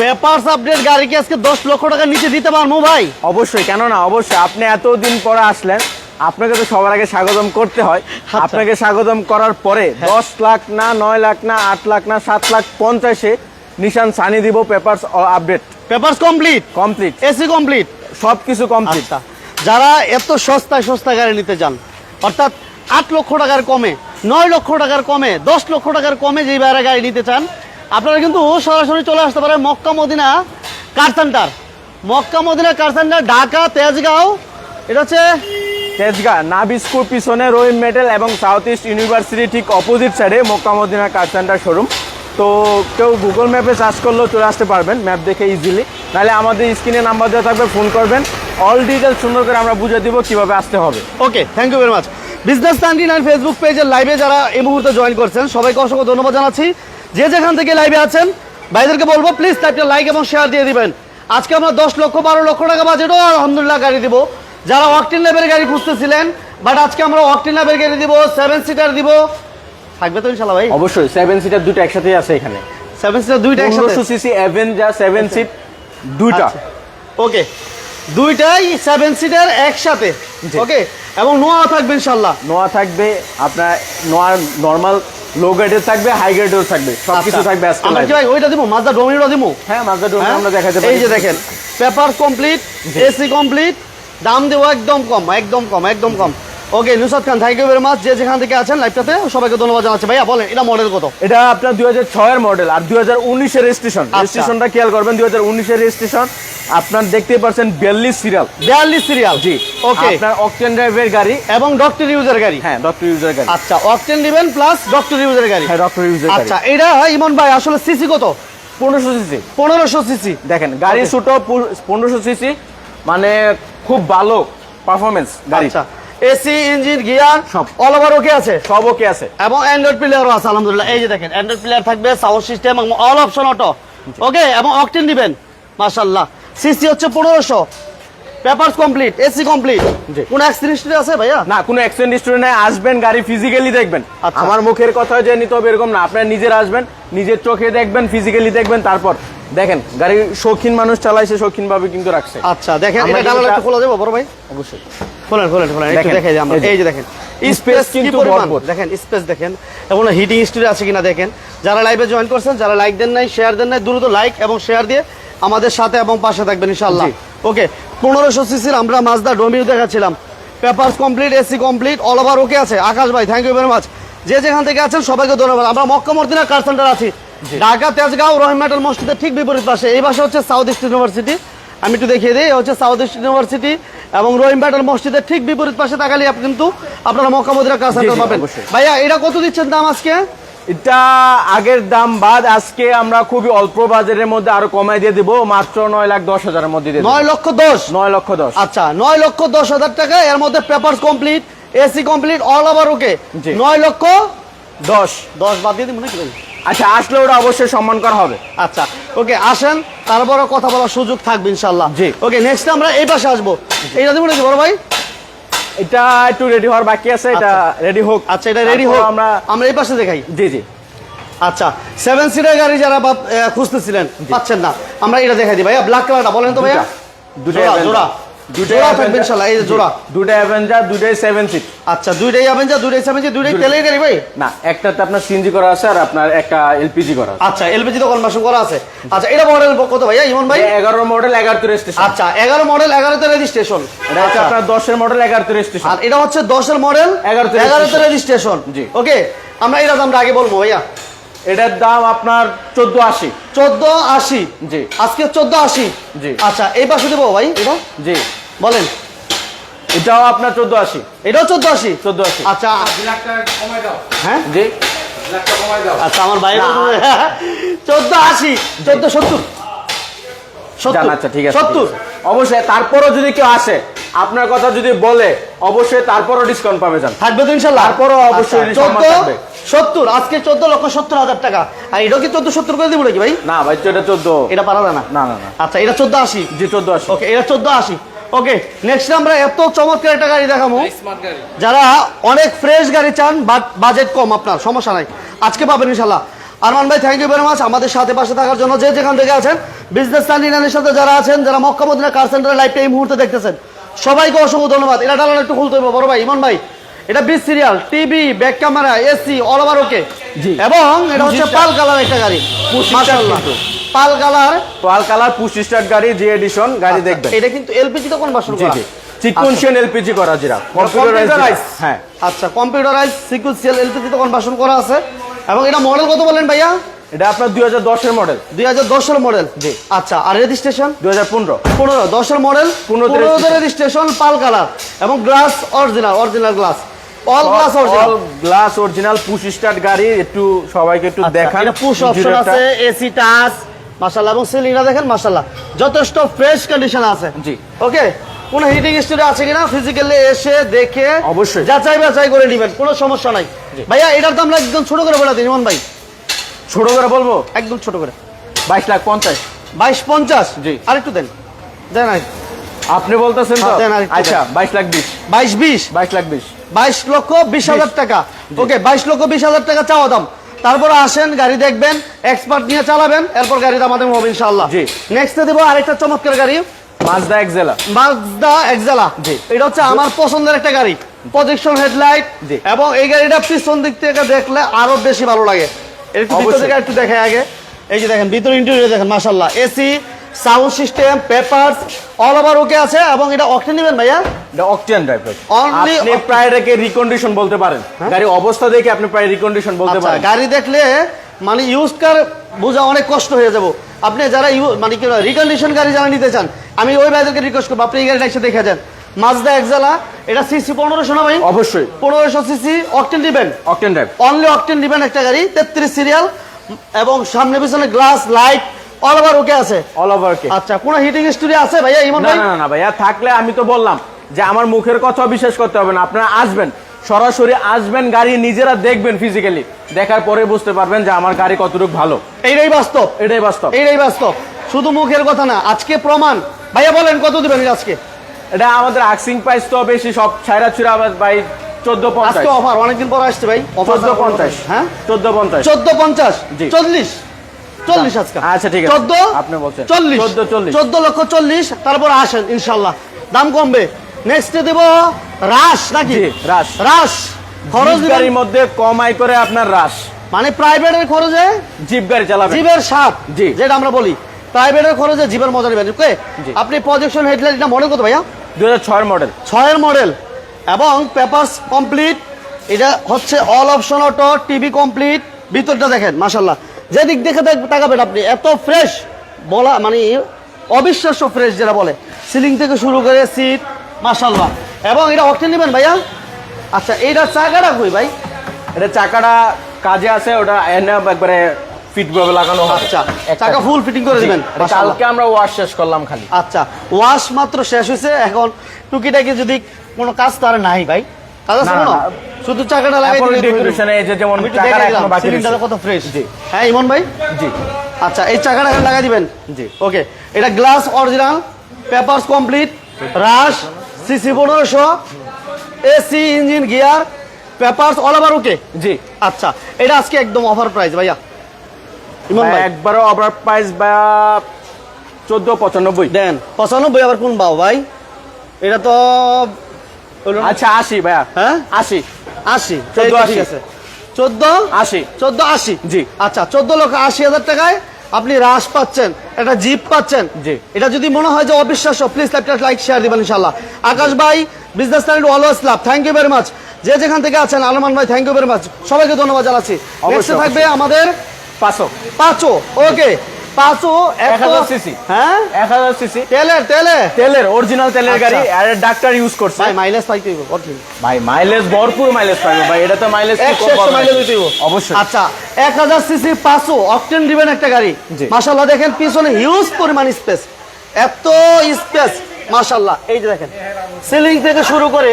Papers update গাড়ি কি আজকে দশ লক্ষ টাকা নিচে দিতে পারব ভাই? অবশ্যই কেন না অবশ্যই আপনি এতদিন পরে আসলেন আপনাকে তো সবার আগে স্বাগতম করতে হয়। আচ্ছা। আপনাকে স্বাগতম করার পরে দশ লাখ না নয় লাখ না আট লাখ না সাত লাখ পঞ্চাশে নিশান সানি দিব papers update papers complete? Complete. AC complete? সব কিছু কমপ্লিট। আচ্ছা। যারা এত সস্তায় সস্তা গাড়ি নিতে চান অর্থাৎ আট লক্ষ টাকার কমে নয় লক্ষ টাকার কমে দশ লক্ষ টাকার কমে যেই বাইরে গাড়ি নিতে চান আপনারা কিন্তু সরাসরি চলে আসতে পারেন Makka Madina car centre Makka Madina car centre Dhaka Tejgaon. এটা হচ্ছে তেজগা নাবিস্কুর পিছনে রহিম মেটেল এবং সাউথ ইস্ট ইউনিভার্সিটি ঠিক অপোজিট সাইডে মোকামদিনা কার সেন্টার শোরুম তো কেউ গুগল ম্যাপে সার্চ করলেও চলে আসতে পারবেন ম্যাপ দেখে ইজিলি নাহলে আমাদের স্ক্রিনে নাম্বার দেওয়া থাকবে ফোন করবেন। অল ডিটেলস সুন্দর করে আমরা বুঝে দিব কীভাবে আসতে হবে। Okay thank you very much business ninety nine Facebook পেজের লাইভে যারা এই মুহূর্তে জয়েন করছেন সবাইকে অসংখ্য ধন্যবাদ জানাচ্ছি। যে যেখান থেকে লাইভে আছেন ভাইদেরকে বলব প্লিজ একটা লাইক এবং শেয়ার দিয়ে দিবেন। আজকে আমরা দশ লক্ষ বারো লক্ষ টাকা বাজেটও আলহামদুলিল্লাহ গাড়ি দিব। যারা অকটিন লেভেলের গাড়ি খুঁজতেছিলেন বাট আজকে আমরা অকটিন লেভেল গাড়ি দিব সেভেন সিটার দিব। থাকবে তো ইনশাল্লাহ ভাই? অবশ্যই সেভেন সিটার দুটো একসাথেই আছে এখানে। সেভেন সিটার দুইটা একসাথে? সিসি অ্যাভেঞ্জার সেভেন সিট দুইটা। ওকে দুইটাই সেভেন সিটার একসাথে। ওকে এবং নোয়া থাকবে ইনশাল্লাহ নোয়া থাকবে আপনার নোয়া নর্মাল লো গ্রেডের থাকবে হাই গ্রেডের থাকবে সব কিছু আচ্ছা। থাকবে আমরা কি ভাই ওইটা দিব? মাজদা ডোমিনোটা দিব হ্যাঁ মাজদা হ্যাঁ? আমরা দেখাতে এই যে দেখেন পেপার কমপ্লিট এসি কমপ্লিট দাম দেবো একদম কম একদম কম একদম কম। Okay Nushad Khan thank you very much যে যেখান থেকে আছেন লাইভটাতে সবাইকে ধন্যবাদ জানাচ্ছি। ভাইয়া বলেন এটা মডেল কত? এটা আপনার দুই হাজার ছয়ের মডেল আর দুই হাজার উনিশের রেজিস্ট্রেশন আচ্ছা। রেজিস্ট্রেশনটা খেয়াল করবেন দুই হাজার উনিশের রেজিস্ট্রেশন আপনার দেখতে পাচ্ছেন বিয়াল্লিশ সিরিয়াল বিয়াল্লিশ সিরিয়াল জি। ওকে আপনার অকটেন ড্রাইভের গাড়ি। এবং ডক্টর ইউজার গাড়ি? হ্যাঁ ডক্টর ইউজার গাড়ি। আচ্ছা অকটেন দিবেন প্লাস ডক্টর ইউজার গাড়ি। হ্যাঁ ডক্টর ইউজার গাড়ি। আচ্ছা এটা ইমন ভাই আসলে সিসি কত? পনেরোশো সিসি পনেরোশো সিসি দেখেন গাড়ি. ছোটো পনেরোশো সিসি মানে খুব ভালো পারফরমেন্স গাড়ি। আচ্ছা এসি ইঞ্জিন গিয়ার সব। অল ওভার ওকে আছে? সব ওকে আছে। এবং অ্যান্ড্রয়েড প্লেয়ারও আছে আলহামদুলিল্লাহ। এই যে দেখেন অ্যান্ড্রয়েড প্লেয়ার থাকবে সাউন্ড সিস্টেম এবং অল অপশন অটো ওকে এবং অকটেন দিবেন মাশাল্লাহ সিসি হচ্ছে পনেরোশো। Papers complete AC complete. কোন অ্যাক্সিডেন্ট আছে ভাইয়া? না কোনো অ্যাক্সিডেন্ট স্টুডেন্ট আসবেন গাড়ি ফিজিক্যালি দেখবেন। আচ্ছা। আমার মুখের কথা যে নিতে হবে এরকম না আপনারা নিজের আসবেন নিজের চোখে দেখবেন ফিজিক্যালি দেখবেন তারপর দেখেন গাড়ি শৌখিন মানুষ চালাইছে শৌখিন ভাবে কিন্তু রাখছে। আচ্ছা দেখেন এটা কালার একটু খোলা যাব বড় ভাই? অবশ্যই। খোলেন খোলেন খোলেন একটু দেখেন, দেখে আমরা। এই যে। দেখেন স্পেস কিন্তু ভরপুর। দেখেন স্পেস দেখেন। এবং হিটিং স্টোরি আছে কিনা দেখেন। যারা লাইভে জয়েন করছেন যারা লাইক দেন নাই শেয়ার দেন নাই দ্রুত লাইক এবং শেয়ার দিয়ে আমাদের সাথে এবং পাশে থাকবেন ইনশাআল্লাহ। জি। ওকে পনেরোশো সিসির আমরা মাজদা ডোমিও দেখাচ্ছিলাম। Papers complete AC complete all over okay আছে। আকাশ ভাই থ্যাংক ইউ ভেরি মাচ যে যেখান থেকে আছেন সবাইকে ধন্যবাদ। আমরা মক্কা মর্দিনা কার সেন্টার আছি। ঢাকা তেজগাঁও রহিম মেটাল মসজিদের ঠিক বিপরীত পাশে। এই পাশে হচ্ছে সাউথ ইস্ট ইউনিভার্সিটি আমি একটু দেখিয়ে দিই হচ্ছে সাউথ ইস্ট ইউনিভার্সিটি এবং রহিম মেটাল মসজিদের ঠিক বিপরীত পাশে তাকালে আপনি কিন্তু আপনারা মক্কা মদিনা কার সেন্টার পাবেন। ভাইয়া এটা কত দিচ্ছেন দাম আজকে? এটা আগের দাম বাদ আজকে আমরা খুবই অল্প বাজারের মধ্যে আরও কমাই দিয়ে দিব মাত্র নয় লাখ দশ হাজারের মধ্যে দিয়ে নয় লক্ষ দশ? নয় লক্ষ দশ। আচ্ছা নয় লক্ষ দশ হাজার টাকা এর মধ্যে paper complete AC complete all over okay. নয় লক্ষ দশ। দশ বাদ দিয়ে দিন নাকি আচ্ছা আসলে ওটা অবশ্যই সম্মান করা হবে। আচ্ছা ওকে আসেন তারপরে কথা বলার সুযোগ থাকবে ইনশাল্লাহ জি। ওকে নেক্সট আমরা এই পাশে আসব। এইটা দিব নাকি বড় ভাই? এটা একটু রেডি হওয়ার বাকি আছে এটা রেডি হোক। আচ্ছা এটা রেডি হোক। আমরা আমরা এই পাশে দেখাই। জি জি। আচ্ছা সেভেন সিটার গাড়ি যারা খুঁজতেছিলেন পাচ্ছেন না। আমরা এটা দেখাই দিই। ভাইয়া ব্ল্যাক কালারটা বলেন তো ভাইয়া। দুটো জোড়া। জোড়া জোড়া থাকবে ইনশাল্লাহ এই যে জোড়া। দুটা অ্যাভেঞ্জার সিট আচ্ছা দুইটাই তেলের গাড়ি ভাই? না একটাতে আপনার সিএনজি করা আছে আর আপনার একটা এলপিজি করা আছে। আচ্ছা এলপিজি তো কনভার্সন করা আছে। আচ্ছা এটা মডেল কত ভাইয়া ইমন ভাই? এগারো মডেল এগারোতে রেজিস্ট্রেশন আচ্ছা এগারো মডেল এগারোতে রেজিস্ট্রেশন এটা হচ্ছে আপনার দশের মডেল এগারোতে রেজিস্ট্রেশন আর এটা হচ্ছে মডেল 11 তে এগারোতে রেজিস্ট্রেশন জি। ওকে আমরা দামটা আগে বলব ভাইয়া। এটার দাম আপনার চোদ্দ আশি। চোদ্দ আশি? জি। আজকে চোদ্দ আশি? জি। আচ্ছা এই পাশে দেবো ভাই এটা। জি। বলেন। এটাও আপনার চোদ্দ আশি। এটাও চোদ্দ আশি? চোদ্দ আশি। আচ্ছা। হ্যাঁ? জি। আচ্ছা আমার বাইরে চোদ্দ আশি চোদ্দ সত্তর। আচ্ছা ঠিক আছে সত্তর। অবশ্যই তারপরও যদি কেউ আসে আপনার কথা যদি বলে অবশ্যই তারপরও ডিসকাউন্ট পাবে যান থাকবে তো ইনশাল্লাহ? তারপরও অবশ্যই আচ্ছা, চোদ্দ সত্তর আজকে চোদ্দ লক্ষ সত্তর হাজার টাকা। আর এটাও কি চোদ্দ সত্তর করে দিব নাকি ভাই? না ভাই তো এটা চোদ্দ। এটা পারা না? না না না। আচ্ছা এটা চোদ্দ আশি। জি চোদ্দ আশি। ওকে এটা চোদ্দ আশি। ওকে নেক্সট আমরা এত চমৎকার একটা গাড়ি দেখাবো। যারা অনেক ফ্রেশ গাড়ি চান বাট বাজেট কম আপনার সমস্যা নাই। আজকে পাবেন ইনশাল্লাহ আরমান ভাই থ্যাংক ইউ ভেরি মাচ আমাদের সাথে পাশে থাকার জন্য যে যেখান থেকে আছেন বিজনেস টার্মিনালের সাথে যারা আছেন যারা মক্কা মদিনা কার সেন্টারের লাইভটা এই মুহূর্তে দেখতেছেন সবাইকে অসংখ্য ধন্যবাদ। এটা ডালান একটু খুলতে হবে বড় ভাই ইমন ভাই। এটা বিশ serial TV back camera AC all over okay জি। এবং এটা হচ্ছে পাল কালার একটা গাড়ি মাশাআল্লাহ। Pearl colour. Pearl colour push start গাড়ি জি এডিশন গাড়ি দেখবেন। এটা কিন্তু এলপিজি তো কোন বাসন জি সিকুয়েন্সিয়াল এলপিজি করা যেটা কম্পিউটারাইজ হ্যাঁ। আচ্ছা কম্পিউটারাইজ সিকুয়েন্সিয়াল এলপিজি তো কোন বাসন করা আছে? এবং এটা মডেল কত বলেন ভাইয়া? এটা আপনার দুই হাজার দশের মডেল দুই হাজার দশের মডেল জি। আচ্ছা আর রেজিস্ট্রেশন দুই হাজার পনেরো। পনেরো দশের মডেল পনেরো রেজিস্ট্রেশন পাল কালার এবং glass original original glass all glass original glass original push start গাড়ি একটু সবাইকে একটু দেখান। পুশ অপশন আছে এসি টাচ মাশাআল্লাহ এবং সিলিংটা দেখেন মাশাআল্লাহ যথেষ্ট ফ্রেশ কন্ডিশন আছে। জি। ওকে কোন হিটিং স্টোরে আছে কিনা? ফিজিক্যালি এসে দেখে অবশ্যই। যাচাই বাছাই করে নেবেন কোনো সমস্যা নাই। ভাইয়া এটার দাম একদম ছোট করে বলে দিন ইমন ভাই। ছোট করে বলব? একদম ছোট করে। বাইশ লাখ পঞ্চাশ। বাইশ পঞ্চাশ? জি। আরেকটু দেন। দেন আর আপনি বলতেছেন তো? হ্যাঁ, দেন আচ্ছা বাইশ লাখ বিশ। বাইশ বিশ? বাইশ লাখ বিশ। বাইশ লক্ষ বিশ হাজার টাকা। ওকে বাইশ লক্ষ বিশ হাজার টাকা চাওয়া দাম। তারপর আসেন গাড়ি দেখবেন এক্সপার্ট নিয়ে চালাবেন এরপর গাড়ি আমাদের হবে ইনশাল্লাহ জি। নেক্সটে দেবো আরেকটা চমৎকার গাড়ি। মাজদা এক্সেলা মাজদা এক্সেলা জি। এটা হচ্ছে আমার পছন্দের একটা গাড়ি। প্রজেকশন হেডলাইট জি। এবং এই গাড়িটা পিছন দিক থেকে দেখলে আরও বেশি ভালো লাগে। একটু ভিতর থেকে একটু দেখে আগে। এই যে দেখেন ভিতর ইন্টেরিয়র দেখেন মাশাল্লাহ AC sound system papers all over okay আছে এবং এটা অকটেন নেবেন ভাইয়া? এটা অকটেন ড্রাইভার Only আপনি প্রায় রেখে রিকন্ডিশন বলতে পারেন। গাড়ি অবস্থা দেখে আপনি প্রায় রিকন্ডিশন বলতে আচ্ছা পারেন। গাড়ি দেখলে মানে ইউজ কার বোঝা অনেক কষ্ট হয়ে যাব। আপনি যারা মানে কি রিকন্ডিশন গাড়ি যারা নিতে চান আমি ওই ভাইদেরকে রিকোয়েস্ট করব আপনি এই গাড়িটা এসে দেখে যান। মাজদা এক্সালা এটা সিসি পনেরোশো না ভাই? অবশ্যই। পনেরোশো সিসি অকটেন দিবেন অকটেন ড্রাইভ অনলি অকটেন দিবেন একটা গাড়ি তেত্রিশ সিরিয়াল এবং সামনে পিছনে glass light all over okay আছে? অল ওভার কে আচ্ছা কোন হিটিং স্টোরি আছে ভাইয়া ইমন ভাই? না না, ভাইয়া থাকলে আমি তো বললাম যে আমার মুখের কথা বিশ্বাস করতে হবে না। আপনারা আসবেন সরাসরি আসবেন গাড়ি নিজেরা দেখবেন ফিজিক্যালি দেখার পরে বুঝতে পারবেন যে আমার গাড়ি কতটুকু ভালো। এইটাই বাস্তব। এটাই বাস্তব। এইটাই বাস্তব। শুধু মুখের কথা না আজকে প্রমাণ। ভাইয়া বলেন কত দিবেন আজকে? এটা আমাদের আক্সিং প্রাইস তো বেশি সব ছাইরা ছুড়া ভাই চোদ্দ পঞ্চাশ। অফার অনেকদিন পর আসছে ভাই। অফার চোদ্দ পঞ্চাশ। হ্যাঁ? চোদ্দ পঞ্চাশ। চোদ্দ পঞ্চাশ? চল্লিশ? চল্লিশ আজকে। আচ্ছা, ঠিক আছে। চোদ্দ আপনি বলছেন। চল্লিশ। 14, 40 চোদ্দ লক্ষ চল্লিশ তারপর আসেন ইনশাল্লাহ দাম কমবে। নেক্সট দেব রাস নাকি? রাশ। রাস খরচ গাড়ির মধ্যে কম আয় করে আপনার রাশ। মানে প্রাইভেটের খরচে? জিপ গাড়ি চালাবেন। জীবের স্বাদ জি। যেটা আমরা বলি। প্রাইভেটের খরচে জীবের মজা নেবেন ওকে আপনি প্রজেকশন হেডলাইট এটা মডেল কত ভাইয়া? দুই হাজার ছয়ের মডেল। ছয়ের মডেল। এবং পেপারস কমপ্লিট এটা হচ্ছে all option auto TV complete ভিতরটা দেখেন মাশাল্লাহ যে দিক দেখে তাকাবেন আপনি এত ফ্রেশ বলা মানে অবিশ্বাস্য ফ্রেশ যেটা বলে। সিলিং থেকে শুরু করে সিট মাশাল্লাহ এবং এটা অকটেন নেবেন ভাইয়া? আচ্ছা এইটার চাকাটা কই ভাই? এটা চাকাটা কাজে আছে ওটা একবারে ফিট ভাবে লাগানো আচ্ছা চাকা ফুল ফিটিং করে দিবেন কালকে আমরা ওয়াশ শেষ করলাম খালি। আচ্ছা ওয়াশ মাত্র শেষ হয়েছে এখন টুকিটাকি যদি কোনো কাজ তার নাই ভাই? কাজ আছে কোনো? শুধু চাকাটা লাগাই। ডেকোরেশনে এই যে যেমন চাকাটা এখনও বাকি সিলিংটা কত ফ্রেশ জি। হ্যাঁ ইমন ভাই? জি। আচ্ছা এই চাকাটা এখানে লাগাই দিবেন? জি। ওকে এটা glass original papers complete Rush CC পনেরোশো AC engine gear papers all over okay জি। আচ্ছা এটা আজকে একদম অফার প্রাইস ভাইয়া। ইমন ভাই? একবারও অভার প্রাইস বা চোদ্দ পঁচানব্বই। দেন পঁচানব্বই আবার কোন বাও ভাই? এটা তো আচ্ছা আশি ভাইয়া। হ্যাঁ? আশি। আশি। চোদ্দ আশি। আছে। চোদ্দ? আশি। চোদ্দ আশি? জি। আচ্ছা চোদ্দ লক্ষ আশি হাজার টাকায় আপনি রাশ পাচ্ছেন একটা জিপ পাচ্ছেন। জি। এটা যদি মনে হয় যে অবিশ্বাস্য প্লিজ একটা লাইক শেয়ার দিবেন ইনশাল্লাহ আকাশ ভাই business channel always love thank you very much যে যেখান থেকে আছেন আলমান ভাই থ্যাংক ইউ ভেরি মাচ সবাইকে ধন্যবাদ জানাচ্ছি। অবশ্যই, থাকবে আমাদের পাঁচশো পাঁচো। ওকে পাঁচো এক হাজার সিসি। হ্যাঁ? এক হাজার সিসি। তেলের তেলে তেলের অরিজিনাল তেলের আচ্ছা। গাড়ি আর ডাক্তার ইউজ করছে। ভাই মাইলেজ পাইতে হইব ভাই মাইলেজ ভরপুর মাইলেজ পাইবে। ভাই এটা তো মাইলেজ মাইলেজ অবশ্যই। আচ্ছা এক হাজার সিসি অকটেন দিবেন একটা গাড়ি। মাশাল্লাহ দেখেন পিছনে হিউজ পরিমাণ স্পেস এত স্পেস মাশাল্লাহ এই যে দেখেন সিলিং থেকে শুরু করে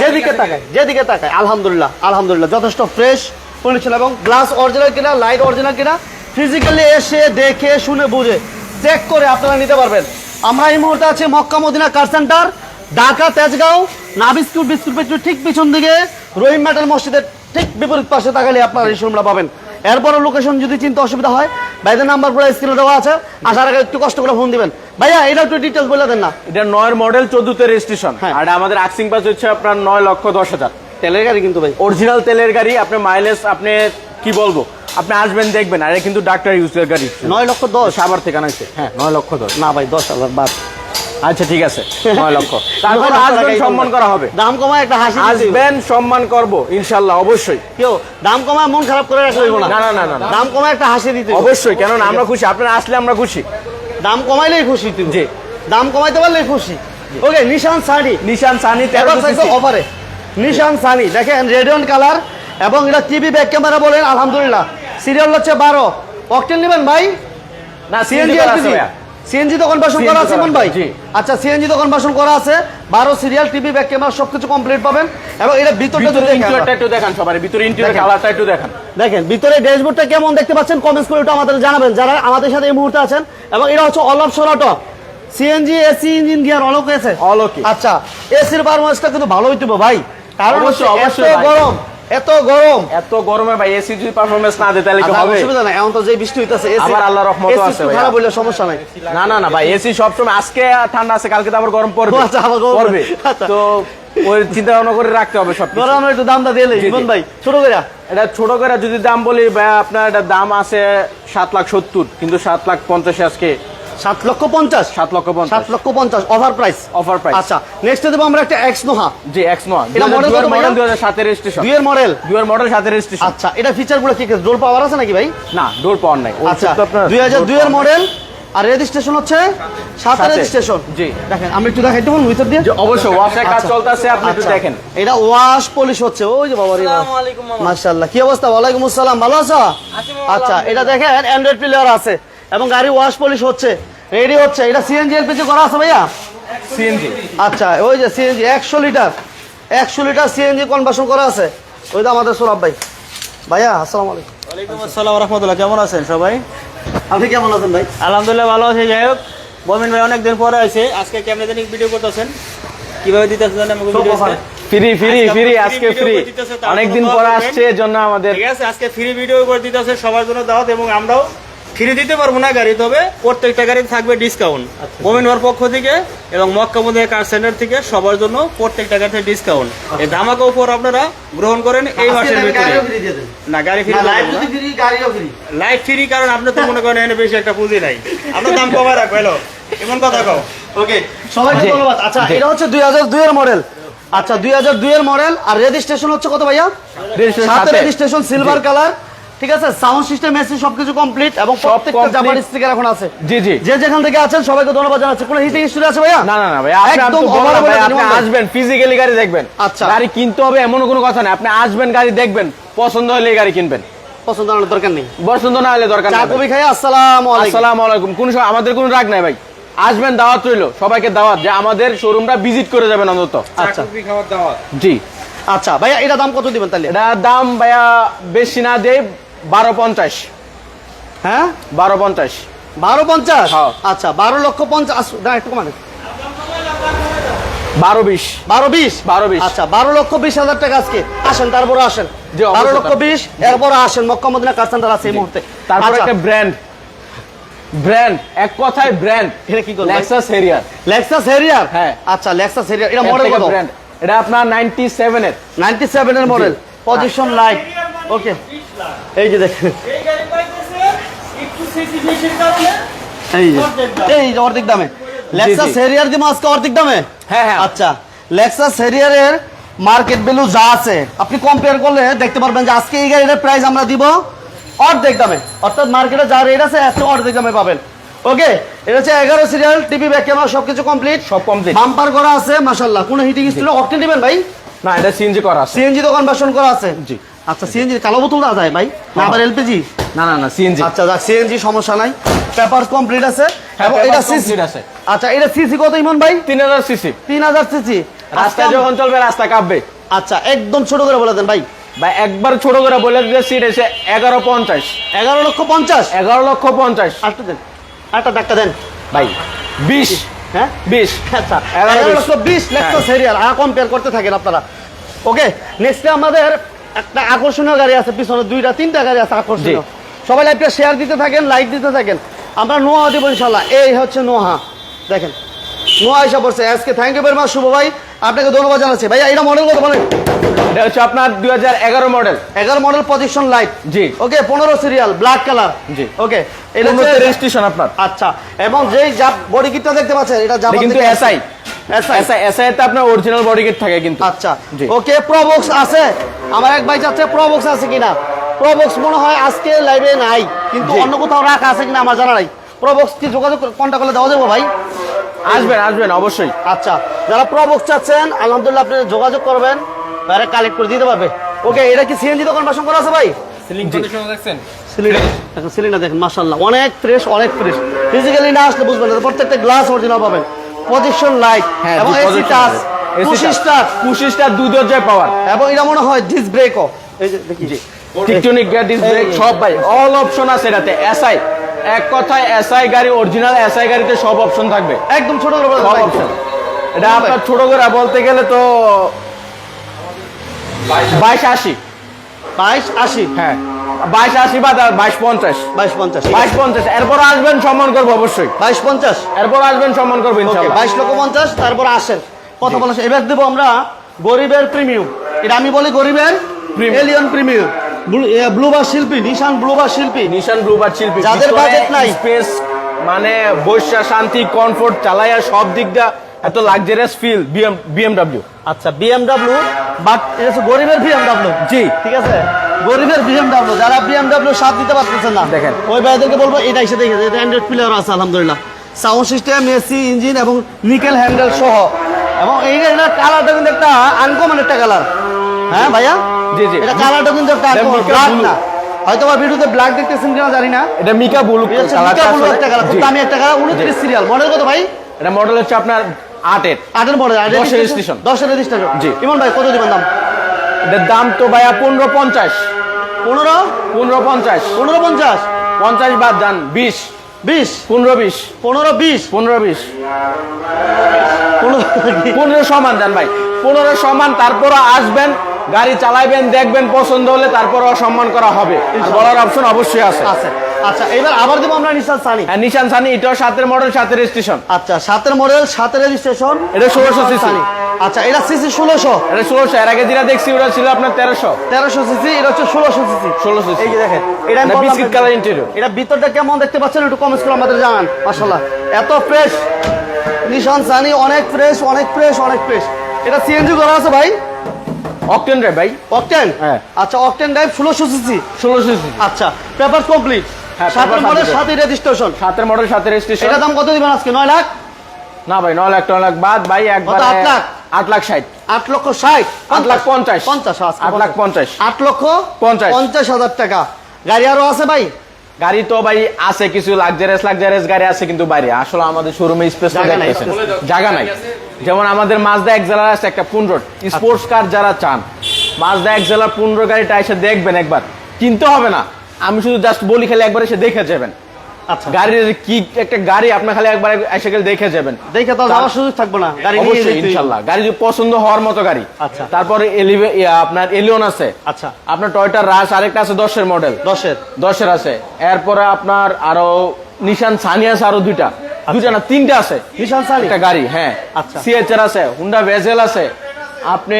যেদিকে তাকায় যেদিকে তাকায় আলহামদুলিল্লাহ আলহামদুলিল্লাহ যথেষ্ট ফ্রেশ কন্ডিশন এবং গ্লাস অরিজিনাল কিনা লাইট অরিজিনাল কিনা ফিজিক্যালি এসে দেখে শুনে বুঝে চেক করে আপনারা নিতে পারবেন। আমরা এই মুহূর্তে আছি Makka Madina car centre Dhaka Tejgaon Nabisco biscuit factory ঠিক পিছন দিকে রহিম মেটাল মসজিদের ঠিক বিপরীত পাশে তাকালে আপনারা এই শোরুমটা পাবেন। এরপরও লোকেশন যদি চিন্তা অসুবিধা হয় ভাইদের নাম্বার পুরো স্ক্রিনে দেওয়া আছে। আসার আগে একটু কষ্ট করে ফোন দিবেন। ভাইয়া এটা একটু ডিটেলস বলে দেন না। এটা নয়ের মডেল চোদ্দতে রেজিস্ট্রেশন হ্যাঁ। আর আমাদের আক্সিং পাস হচ্ছে আপনার নয় লক্ষ দশ হাজার। তেলের গাড়ি কিন্তু ভাই। অরিজিনাল তেলের গাড়ি আপনি মাইলেজ আপনি কি বলব? আপনি আসবেন দেখবেন আর কিন্তু ডাক্তার ইউজের গাড়ি। নয় লক্ষ দশ সাবার থেকে আনাইছে। হ্যাঁ নয় লক্ষ দশ। না ভাই দশ হাজার বাদ। আচ্ছা ঠিক আছে। নয় লক্ষ। তারপর আসবেন সম্মান করা হবে। দাম কমায় একটা হাসি আসবেন সম্মান করব ইনশাল্লাহ অবশ্যই। কেউ দাম কমায় মন খারাপ করে রাখতে হইব না। না, না, না। দাম কমায় একটা হাসি দিতে। অবশ্যই কেননা আমরা খুশি। আপনারা আসলে আমরা খুশি। দাম কমাইলেই খুশি তুমি। জি। দাম কমাইতে পারলেই খুশি। ওকে নিশান সানি নিশান সানি তেরো অফারে নিশান সানি দেখেন রেডিয়ন কালার এবং এটা টিভি ব্যাক ক্যামেরা বলেন আলহামদুলিল্লাহ। সিরিয়াল হচ্ছে বারো। অকটেন নেবেন ভাই? না সিএনজি এলপিজি সিএনজি দোকান বাসন করা আছে ইমন ভাই? আচ্ছা সিএনজি দোকান বাসন করা আছে। বারো সিরিয়াল টিভি ব্যাক ক্যামেরা সবকিছু কমপ্লিট পাবেন। এবং এটা ভিতরটা ভিতরে যদি দেখেন ইন্টেরিয়রটা একটু দেখান সবার ভিতরে ইন্টেরিয়র কালারটা একটু দেখান। দেখেন ভিতরে ড্যাশবোর্ডটা কেমন দেখতে পাচ্ছেন? কমেন্টস করে একটু আমাদের জানাবেন। যারা আমাদের সাথে এই মুহূর্তে আছেন এবং এটা হচ্ছে all option auto CNG AC engine gear all okay আছে? অলোকে। আচ্ছা এসির পারফরমেন্সটা কিন্তু ভালো হইতে ভাই। কারণ অবশ্যই, হচ্ছে অবশ্যই গরম। এত গরম। এত গরমে ভাই এসি যদি পারফরমেন্স না দেয় তাহলে কি আচ্ছা, হবে? অসুবিধা নাই এখন তো যে বৃষ্টি হইতাছে এসি আবার আল্লাহর রহমতও আছে ভাইয়া। খারাপ হইলে সমস্যা নাই। না না না ভাই এসি সবসময় আজকে ঠান্ডা আছে কালকে তো আবার গরম পড়বে। আচ্ছা, আবার গরম পড়বে। আচ্ছা। তো ওই চিন্তা ভাবনা করে রাখতে হবে সব গরমের একটু দামটা দিলে জি, জি। ইমন ভাই ছোট করে এটা ছোট করে যদি দাম বলি ভাই আপনার এটা দাম আছে সাত লাখ সত্তর কিন্তু সাত লাখ পঞ্চাশ আজকে সাত লক্ষ পঞ্চাশ। সাত লক্ষ পঞ্চাশ। সাত লক্ষ পঞ্চাশ। Over price Offer price। আচ্ছা নেক্সট দেবো আমরা একটা এক্স নোহা জি এক্স নোয়া এটা ভাইয়া? মডেল দুই হাজার সাতের রেজিস্ট্রেশন দুইয়ের মডেল মডেল সাতের রেজিস্ট্রেশন আচ্ছা এটা ফিচারগুলো কি? ডোর পাওয়ার আছে নাকি ভাই? না ডোর পাওয়ার নাই। আচ্ছা দুই হাজার মডেল আর রেজিস্ট্রেশন হচ্ছে সাতে। রেজিস্ট্রেশন জি। দেখেন আমি একটু দেখাইতে পারব ভিতর দিয়ে। অবশ্যই ওয়াশের কাজ আচ্ছা। চলতেছে আপনি একটু আচ্ছা। দেখেন। এটা ওয়াশ পলিশ হচ্ছে ওই যে বাবা রে মাশাআল্লাহ কি অবস্থা? ওয়ালাইকুম আসসালাম ভালো আছো? আচ্ছা এটা দেখেন অ্যান্ড্রয়েড প্লেয়ার আছে। এবং গাড়ি ওয়াশ পলিশ হচ্ছে। রেডি হচ্ছে। এটা সিএনজি এলপিজি করা আছে ভাইয়া? সিএনজি আচ্ছা ওই যে সিএনজি একশো লিটার। একশো লিটার সিএনজি কনভার্সন করা আছে। ওই তো আমাদের সোলাব ভাই। ভাইয়া আসসালামু আলাইকুম। ওয়ালাইকুম আসসালাম রহমতুল্লাহ কেমন আছেন সবাই? আপনি কেমন আছেন ভাই? আলহামদুলিল্লাহ ভালো আছি যাই হোক। বমিন ভাই অনেকদিন পরে আছে আজকে কেমনে জানি ভিডিও করতেছেন। কীভাবে দিতেছেন জানেন আমাকে ভিডিও। ফ্রি ফ্রি ফ্রি আজকে ফ্রি অনেকদিন জন্য পর আসছে এর জন্য আমাদের ঠিক আছে আজকে ফ্রি ভিডিও করে দিতেছে সবার জন্য দাওয়াত এবং আমরাও ফ্রি দিতে পারব না গাড়ি তবে প্রত্যেকটা গাড়িতে থাকবে ডিসকাউন্ট মোমিন ভাইয়ের পক্ষ থেকে এবং মক্কা মদিনা কার সেন্টার থেকে সবার জন্য প্রত্যেকটা গাড়িতে ডিসকাউন্ট এই ধামাকা উপর আপনারা গ্রহণ করেন এই মাসের ভিতরে। না গাড়ি ফ্রি লাইফ ফ্রি কারণ আপনি তো মনে করেন এনে বেশি একটা পুঁজি নাই। আপনার দাম কমায় রাখব হ্যালো এমন কথা কও। ওকে সবাইকে ধন্যবাদ। আচ্ছা এটা হচ্ছে দুই হাজার দুইয়ের মডেল আচ্ছা দুই হাজার দুইয়ের মডেল আর রেজিস্ট্রেশন হচ্ছে কত ভাইয়া। রেজিস্ট্রেশন সিলভার কালার ঠিক আছে? সাউন্ড সিস্টেম এসি সবকিছু কমপ্লিট এবং প্রত্যেকটা। জাপানি স্টিকার এখন আছে। জি জি। যে যেখান থেকে আছেন সবাইকে ধন্যবাদ জানাচ্ছি। কোনো হিটিং স্টুডিও আছে ভাইয়া? না না না ভাই আপনি একদম আপনি আসবেন ফিজিক্যালি গাড়ি দেখবেন। আচ্ছা। গাড়ি কিনতে হবে এমন কোনো কথা না আপনি আসবেন গাড়ি দেখবেন পছন্দ হলে গাড়ি কিনবেন। পছন্দ করার দরকার নেই। পছন্দ না হলে দরকার নেই ভাই। কবি খাই আসসালামু আলাইকুম। আসসালামু আলাইকুম। কোন সময় আমাদের কোনো রাগ নাই ভাই। আসবেন দাওয়াত রইল। সবাইকে দাওয়াত যে আমাদের শোরুমটা ভিজিট করে যাবেন অন্তত। আচ্ছা। জি। আচ্ছা ভাইয়া এটা দাম কত দিবেন তাহলে? এটা দাম ভাইয়া বেশি না দেয় বারো পঞ্চাশ। হ্যাঁ? বারো পঞ্চাশ। বারো পঞ্চাশ? হ্যাঁ। আচ্ছা বারো লক্ষ পঞ্চাশ না একটু কমানে বারো বিশ। বারো বিশ? বারো বিশ। আচ্ছা বারো লক্ষ বিশ হাজার টাকা আজকে। আসেন তারপরে আসেন। বারো লক্ষ। বিশ এরপরে আসেন মক্কা মদিনা কার সেন্টার আছে এই মুহূর্তে। তারপর আচ্ছা, একটা ব্র্যান্ড ব্র্যান্ড এক কথায় ব্র্যান্ড এটা কি? লেক্সাস হেরিয়ার লেক্সাস হেরিয়ার হ্যাঁ। আচ্ছা লেক্সাস হেরিয়ার এটা মডেল কত? ব্র্যান্ড এটা আপনার নাইনটি সেভেন এর। নাইনটি সেভেন এর মডেল পজিশন লাইট ওকে এই যে দেখেন। এই যে এই যে অর্ধেক দামে। লেক্সাস হেরিয়ার আজকে অর্ধেক দামে? হ্যাঁ, হ্যাঁ। আচ্ছা লেক্সাস হেরিয়ারের মার্কেট ভ্যালু যা আছে আপনি কম্পেয়ার করলে দেখতে পারবেন যে আজকে এই গাড়িটার প্রাইস আমরা দিব অর্ধেক দামে। অর্থাৎ মার্কেটে যা রেট আছে এত অর্ধেক দামে পাবেন। ওকে এটা হচ্ছে এগারো সিরিয়াল টিভি ব্যাক ক্যামেরা সবকিছু কমপ্লিট সব কমপ্লিট বাম্পার করা আছে মাশাল্লাহ কোনো হিটিং স্টিল অকটেন দিবেন ভাই? না এটা সিএনজি করা আছে। সিএনজি দোকান বাসন করা আছে। জি। আচ্ছা সিএনজি কালো বোতল দেওয়া যায় ভাই? না আবার এলপিজি না না না সিএনজি আচ্ছা যাক সিএনজি সমস্যা নাই। পেপার কমপ্লিট আছে। হ্যাঁ, এবং এটা সিসি আছে। আচ্ছা এটা সিসি কত ইমন ভাই? তিন হাজার সিসি তিন হাজার সিসি রাস্তায় যখন চলবে রাস্তা কাঁপবে। আচ্ছা একদম ছোট করে বলে দেন ভাই। ভাই একবার ছোট করে বলে দিলে সিট এসে এগারো পঞ্চাশ। এগারো লক্ষ পঞ্চাশ? এগারো লক্ষ পঞ্চাশ। আটটা দেন। আটটা ডাক্তার দেন। ভাই বিশ। হ্যাঁ? বিশ। আচ্ছা এগারো। লক্ষ বিশ হ্যাঁ। সিরিয়াল আর কম্পেয়ার করতে থাকেন আপনারা। ওকে নেক্সটে আমাদের একটা আকর্ষণীয় গাড়ি আছে পিছনে দুইটা তিনটা গাড়ি আছে আকর্ষণীয়। সবাই লাইভটা শেয়ার দিতে থাকেন লাইক দিতে থাকেন। আমরা নোয়া দিব ইনশাল্লাহ। এই হচ্ছে নোহা দেখেন নোয়া এসে পড়ছে। আজকে thank you very much Shuvo ভাই। আপনাকে ধন্যবাদ জানাচ্ছি। ভাই এটা মডেল কত বলেন? এটা হচ্ছে আপনার দুই হাজার এগারো মডেল এগারো মডেল পজিশন লাইট জি। ওকে পনেরো সিরিয়াল ব্ল্যাক কালার জি। ওকে এটা হচ্ছে রেজিস্ট্রেশন আপনার। আচ্ছা এবং যেই বডি কিটটা দেখতে পাচ্ছেন এটা জাপান কিন্তু এসআই এসআই এসআই এসআই তে আপনার অরিজিনাল বডি কিট থাকে কিন্তু। আচ্ছা। ওকে প্রবক্স আছে। আমার এক ভাই চাচ্ছে প্রবক্স আছে কিনা। প্রবক্স মনে হয় আজকে লাইভে নাই কিন্তু অন্য কোথাও রাখা আছে কিনা আমার জানা নাই। প্রবক্স কি যোগাযোগ কন্ট্যাক্ট করলে দেওয়া যাব ভাই? আসবেন আসবেন অবশ্যই। আচ্ছা যারা প্রবক্স চাচ্ছেন আলহামদুলিল্লাহ আপনি যোগাযোগ করবেন বাইরে কালেক্ট করে দিতে পারবে। ওকে এটা কি সিএনজি দোকান বাসন করা আছে ভাই? সিলিন্ডার দেখেন মাশাল্লাহ অনেক ফ্রেশ অনেক ফ্রেশ ফিজিক্যালি না আসলে বুঝবেন না প্রত্যেকটা গ্লাস অরিজিনাল পাবেন। পজিশন লাইট হ্যাঁ এবং এসি টাচ পুশি স্টার্ট পঁচিশটা দুই দরজায় পাওয়ার এবং এটা মনে হয় ডিস ব্রেকও এই যে দেখি। টিকটনিক ডিস ব্রেক সব ভাই অল অপশন আছে এটাতে। এসআই এক কথায় এসআই গাড়ি অরিজিনাল এসআই গাড়িতে সব অপশন থাকবে। একদম ছোট করে সব অপশন এটা আপনার ছোট করে বলতে গেলে তো বাইশ আশি। বাইশ আশি। হ্যাঁ। বাইশ আশি বা বাইশ পঞ্চাশ। বাইশ পঞ্চাশ বাইশ পঞ্চাশ এরপর আসবেন সম্মান করব অবশ্যই। বাইশ পঞ্চাশ। এরপর আসবেন সম্মান করব বাইশ লক্ষ পঞ্চাশ তারপর আসেন। কথা বলা শেষ। এবার দেবো আমরা গরিবের প্রিমিয়াম। এটা আমি বলি গরিবের এলিয়ন প্রিমিয়াম। ব্লু বা শিল্পী নিশান ব্লু বা শিল্পী। নিশান ব্লুবার শিল্পী। যাদের budget নাই। স্পেস মানে বৈশা শান্তি কমফোর্ট চালাইয়া সব দিক দিয়ে এত লাক্সারিয়াস ফিল বিএম বিএমডব্লিউ আচ্ছা বিএমডাব্লিউ বাট এটা হচ্ছে গরিবের বিএমডাব্লিউ জি। ঠিক আছে? গরিবের বিএমডাব্লিউ যারা বিএমডাব্লিউ সাথ দিতে পারতেছেন না। দেখেন। ওই ভাইদেরকে বলব এটা এসে দেখে এটা অ্যান্ড্রয়েড প্লেয়ার আছে আলহামদুলিল্লাহ। সাউন্ড সিস্টেম এসি ইঞ্জিন এবং নিকেল হ্যান্ডেল সহ। এবং এই গাড়িটার কালারটা কিন্তু একটা আনকমন একটা কালার হ্যাঁ ভাইয়া? জি, জি। এটা কালারটা কিন্তু একটা আনকমন। না। হয়তো বা ভিডিওতে ব্ল্যাক দেখতেছেন কিনা জানি না। এটা মিকা বুলু এটা মিকা আসলে- একটা কালার খুব দামি একটা কালার উনত্রিশ সিরিয়াল মডেল কত ভাই? এটা মডেল হচ্ছে আপনার আটের। আটের মডেল দশের registration। দশের রেজিস্ট্রেশন জি। ইমন ভাই কত দিবেন দাম? এটার দাম তো ভাইয়া পনেরো পঞ্চাশ। পনেরো? পনেরো পঞ্চাশ। পনেরো পঞ্চাশ? পঞ্চাশ বাদ যান বিশ। বিশ? পনেরো বিশ। পনেরো বিশ? পনেরো বিশ। পনেরো পনেরো সমান দেন ভাই। পনেরো সমান তারপরও আসবেন গাড়ি চালাইবেন দেখবেন পছন্দ হলে তারপরও সম্মান করা হবে। বলার অপশন অবশ্যই আছে। আছে। আচ্ছা এবার আবার দেবো আমরা নিশান সানি হ্যাঁ নিশান সানি এটাও সাতের মডেল সাতের স্টেশন আচ্ছা সাতের মডেল সাতের রেজিস্ট্রেশন এটা 1600 cc সানি আচ্ছা এটা সিসি ষোলোশো। এটা ষোলোশো এর আগে যেটা দেখছি ওটা ছিল আপনার তেরোশো। তেরোশো সিসি এটা হচ্ছে ষোলোশো সিসি 1600 cc এই যে দেখেন এটা বিস্কিট কালার ইন্টেরিয়র এটা ভিতরটা কেমন দেখতে পাচ্ছেন একটু কমেন্টস করে আমাদের জানান মাশাল্লাহ এত ফ্রেশ নিশান সানি অনেক ফ্রেশ অনেক ফ্রেশ অনেক ফ্রেশ এটা সিএনজি করা আছে ভাই? অকটেন রে ভাই। অকটেন হ্যাঁ। আচ্ছা অকটেন ড্রাইভ ষোলোশো সিসি ষোলোশো সিসি আচ্ছা পেপার কমপ্লিট সাতের মডেল complete। রেজিস্ট্রেশন সাতের মডেল সাতের স্টেশন এটা দাম কত দিবেন আজকে? নয় লাখ? না ভাই নয় লাখ নয় লাখ বাদ ভাই একবার আট লাখ? আট লাখ ষাট। আট লক্ষ ষাট। আট লাখ পঞ্চাশ। পঞ্চাশ। আট লাখ পঞ্চাশ। আট লক্ষ পঞ্চাশ। পঞ্চাশ হাজার টাকা। গাড়ি আরও আছে ভাই? গাড়ি তো ভাই আছে কিছু লাক্সারিয়াস লাক্সারিয়াস গাড়ি আছে কিন্তু বাইরে। আসলে আমাদের শোরুমে স্পেস জায়গা নাই, জায়গা নাই। যেমন আমাদের মাজদা এক্সেলার আছে একটা পনেরো স্পোর্টস কার যারা চান মাজদা এক্সেলার পনেরো গাড়িটা এসে দেখবেন একবার। কিনতে হবে না। আমি শুধু জাস্ট বলি খালি একবার এসে দেখে যাবেন। আচ্ছা। গাড়ির কি একটা গাড়ি আপনি খালি একবার এসে গেলে দেখে যাবেন। দেখে তো যাওয়ার সুযোগ থাকব না গাড়ি অবশ্যই যেতেই- গাড়ি পছন্দ হওয়ার মতো গাড়ি। আচ্ছা। তারপরে এলিভে আপনার এলিয়ন আছে। আচ্ছা। আপনার টয়টা রাস আরেকটা আছে মডেল আছে। এরপরে আপনার আরও নিশান সানি আছে আরও দুইটা। দুইটা না তিনটা আছে। নিশান সানি একটা গাড়ি হ্যাঁ। আচ্ছা। সিএচআর আছে হুন্ডা ভেজেল আছে। আপনি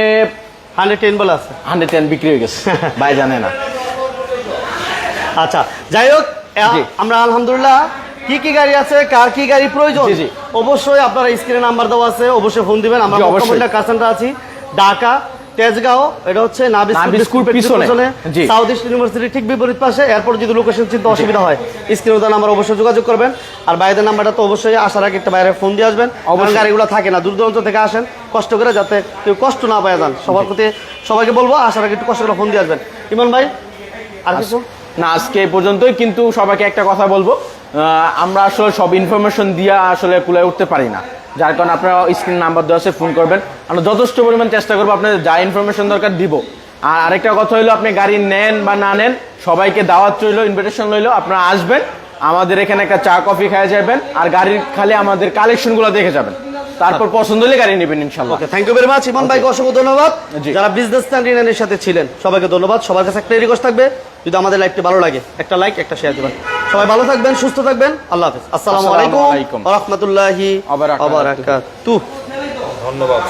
হান্ড্রেড টেন বলে আছে। হান্ড্রেড টেন বিক্রি হয়ে গেছে। ভাই জানে না। আচ্ছা যাই হোক আমরা আলহামদুলিল্লাহ কি কি গাড়ি আছে কার কি গাড়ি প্রয়োজন। অবশ্যই আপনারা স্ক্রিনে নাম্বার দেওয়া আছে অবশ্যই ফোন দিবেন। আমরা অবশ্যই। কাছেন্টা আছি ঢাকা তেজগাঁও এটা হচ্ছে পিছনে। সাউথ ইস্ট ইউনিভার্সিটি ঠিক বিপরীত পাশে এরপর যদি লোকেশন চিনতে অসুবিধা হয় স্ক্রিনে দেওয়া নাম্বার অবশ্যই যোগাযোগ করবেন। আর বাইরের নাম্বারটা তো অবশ্যই আসার আগে একটা বাইরে ফোন দিয়ে আসবেন। অবশ্যই। গাড়িগুলো থাকে না দূর দূরান্ত থেকে আসেন কষ্ট করে যাতে কেউ কষ্ট না পায় যান। সবার প্রতি সবাইকে বলব আসার আগে একটু কষ্ট করে ফোন দিয়ে আসবেন। ইমন ভাই আর কিছু? না আজকে এই পর্যন্তই কিন্তু সবাইকে একটা কথা বলব। আমরা আসলে সব ইনফরমেশন দিয়ে আসলে কুলায় উঠতে পারি না। যার কারণে আপনারা স্ক্রিন নাম্বার দেওয়া আছে ফোন করবেন। আমরা যথেষ্ট পরিমাণ চেষ্টা করব আপনাদের যা ইনফরমেশন দরকার দিব। আর আরেকটা কথা হইল আপনি গাড়ি নেন বা না নেন সবাইকে দাওয়াত রইল ইনভিটেশন রইল আপনারা আসবেন। আমাদের এখানে একটা চা কফি খাওয়া যাবেন। আর গাড়ির খালি আমাদের কালেকশনগুলো দেখে যাবেন। তারপর পছন্দ হলে গাড়ি নেবেন ইনশাল্লাহ okay thank you very much Emon ভাইকে অসংখ্য ধন্যবাদ। যারা বিজনেস চ্যানেলের সাথে ছিলেন সবাইকে ধন্যবাদ। সবার কাছে একটা রিকোয়েস্ট থাকবে। যদি আমাদের লাইভটি ভালো লাগে একটা লাইক একটা শেয়ার দেবেন। সবাই ভালো থাকবেন সুস্থ থাকবেন। আল্লাহ হাফেজ। আসসালামু আলাইকুম আলাইকুম। ওয়া রাহমাতুল্লাহি ওয়া বারাকাতুহু। ধন্যবাদ